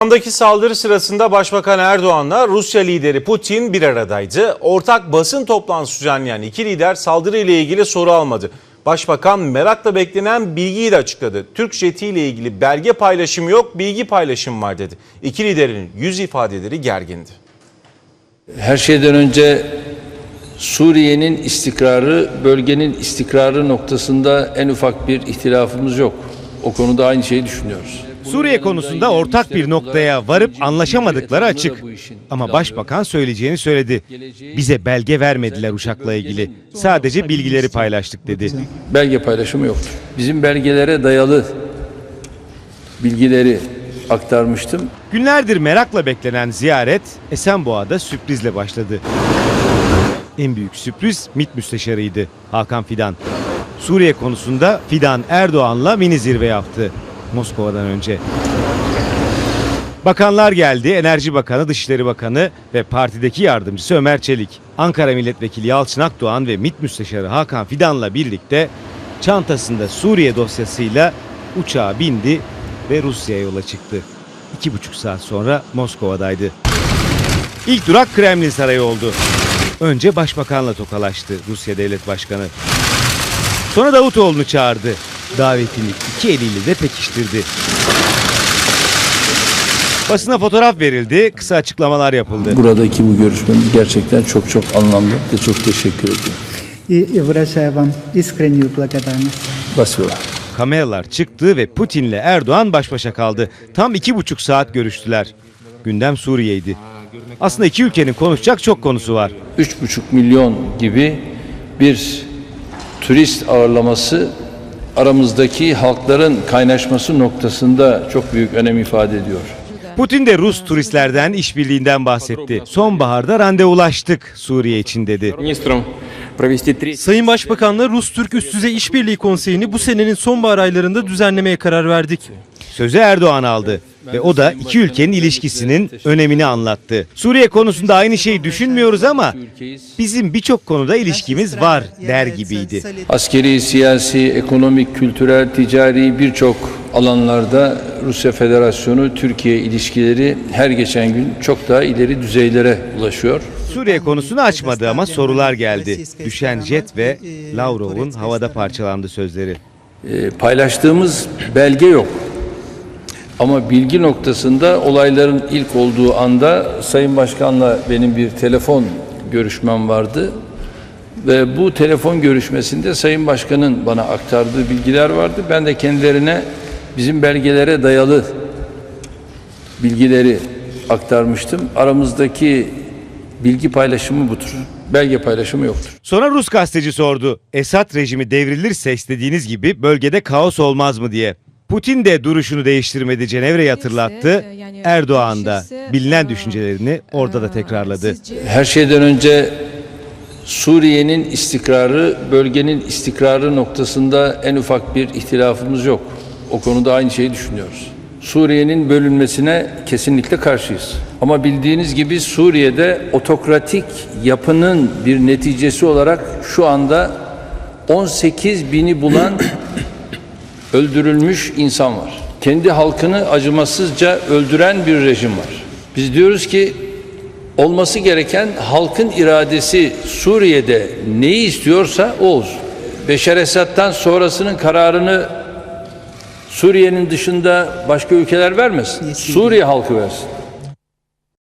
Andaki saldırı sırasında Başbakan Erdoğan'la Rusya lideri Putin bir aradaydı. Ortak basın toplantısı düzenleyen iki lider saldırı ile ilgili soru almadı. Başbakan merakla beklenen bilgiyi de açıkladı. Türk jeti ile ilgili belge paylaşımı yok, bilgi paylaşımı var dedi. İki liderin yüz ifadeleri gergindi. Her şeyden önce Suriye'nin istikrarı, bölgenin istikrarı noktasında en ufak bir ihtilafımız yok. O konuda aynı şeyi düşünüyoruz. Suriye konusunda ortak bir noktaya varıp anlaşamadıkları açık. Ama başbakan söyleyeceğini söyledi. Bize belge vermediler uçakla ilgili. Sadece bilgileri paylaştık dedi. Belge paylaşımı yoktur. Bizim belgelere dayalı bilgileri aktarmıştım. Günlerdir merakla beklenen ziyaret Esenboğa'da sürprizle başladı. En büyük sürpriz MİT müsteşarıydı Hakan Fidan. Suriye konusunda Fidan Erdoğan'la mini zirve yaptı Moskova'dan önce. Bakanlar geldi. Enerji Bakanı, Dışişleri Bakanı ve partideki yardımcısı Ömer Çelik. Ankara Milletvekili Yalçın Akdoğan ve MİT Müsteşarı Hakan Fidan'la birlikte çantasında Suriye dosyasıyla uçağa bindi ve Rusya'ya yola çıktı. İki buçuk saat sonra Moskova'daydı. İlk durak Kremlin Sarayı oldu. Önce başbakanla tokalaştı Rusya Devlet Başkanı. Sonra Davutoğlu'nu çağırdı Davetini iki eliyle de pekiştirdi. Basına fotoğraf verildi, kısa açıklamalar yapıldı. Buradaki bu görüşmemiz gerçekten çok çok anlamlı ve çok teşekkür ediyorum. и, и выражаю вам искреннюю благодарность. Basıyor. Kameralar çıktı ve Putin'le Erdoğan baş başa kaldı. Tam iki buçuk saat görüştüler. Gündem Suriye'ydi. Aslında iki ülkenin konuşacak çok konusu var. 3,5 milyon gibi bir turist ağırlaması aramızdaki halkların kaynaşması noktasında çok büyük önem ifade ediyor. Putin de Rus turistlerden işbirliğinden bahsetti. Sonbaharda randevulaştık Suriye için dedi. Sayın Başbakan'la Rus-Türk Üst Düzey İşbirliği Konseyi'ni bu senenin sonbahar aylarında düzenlemeye karar verdik. Sözü Erdoğan aldı ve o da iki ülkenin ilişkisinin önemini anlattı. Suriye konusunda aynı şeyi düşünmüyoruz ama bizim birçok konuda ilişkimiz var der gibiydi. Askeri, siyasi, ekonomik, kültürel, ticari birçok alanlarda Rusya Federasyonu Türkiye ilişkileri her geçen gün çok daha ileri düzeylere ulaşıyor. Suriye konusunu açmadı ama sorular geldi. Düşen jet ve Lavrov'un havada parçalandı sözleri. Ee, paylaştığımız belge yok. Ama bilgi noktasında olayların ilk olduğu anda Sayın Başkan'la benim bir telefon görüşmem vardı. Ve bu telefon görüşmesinde Sayın Başkan'ın bana aktardığı bilgiler vardı. Ben de kendilerine bizim belgelere dayalı bilgileri aktarmıştım. Aramızdaki bilgi paylaşımı budur. Belge paylaşımı yoktur. Sonra Rus gazeteci sordu. Esad rejimi devrilirse istediğiniz gibi bölgede kaos olmaz mı diye. Putin de duruşunu değiştirmedi Cenevre'yi hatırlattı. Erdoğan da bilinen düşüncelerini orada da tekrarladı. Her şeyden önce Suriye'nin istikrarı, bölgenin istikrarı noktasında en ufak bir ihtilafımız yok. O konuda aynı şeyi düşünüyoruz. Suriye'nin bölünmesine kesinlikle karşıyız. Ama bildiğiniz gibi Suriye'de otokratik yapının bir neticesi olarak şu anda 18 bini bulan öldürülmüş insan var. Kendi halkını acımasızca öldüren bir rejim var. Biz diyoruz ki olması gereken halkın iradesi Suriye'de neyi istiyorsa o olsun. Beşar Esad'dan sonrasının kararını Suriye'nin dışında başka ülkeler vermesin. Suriye halkı versin.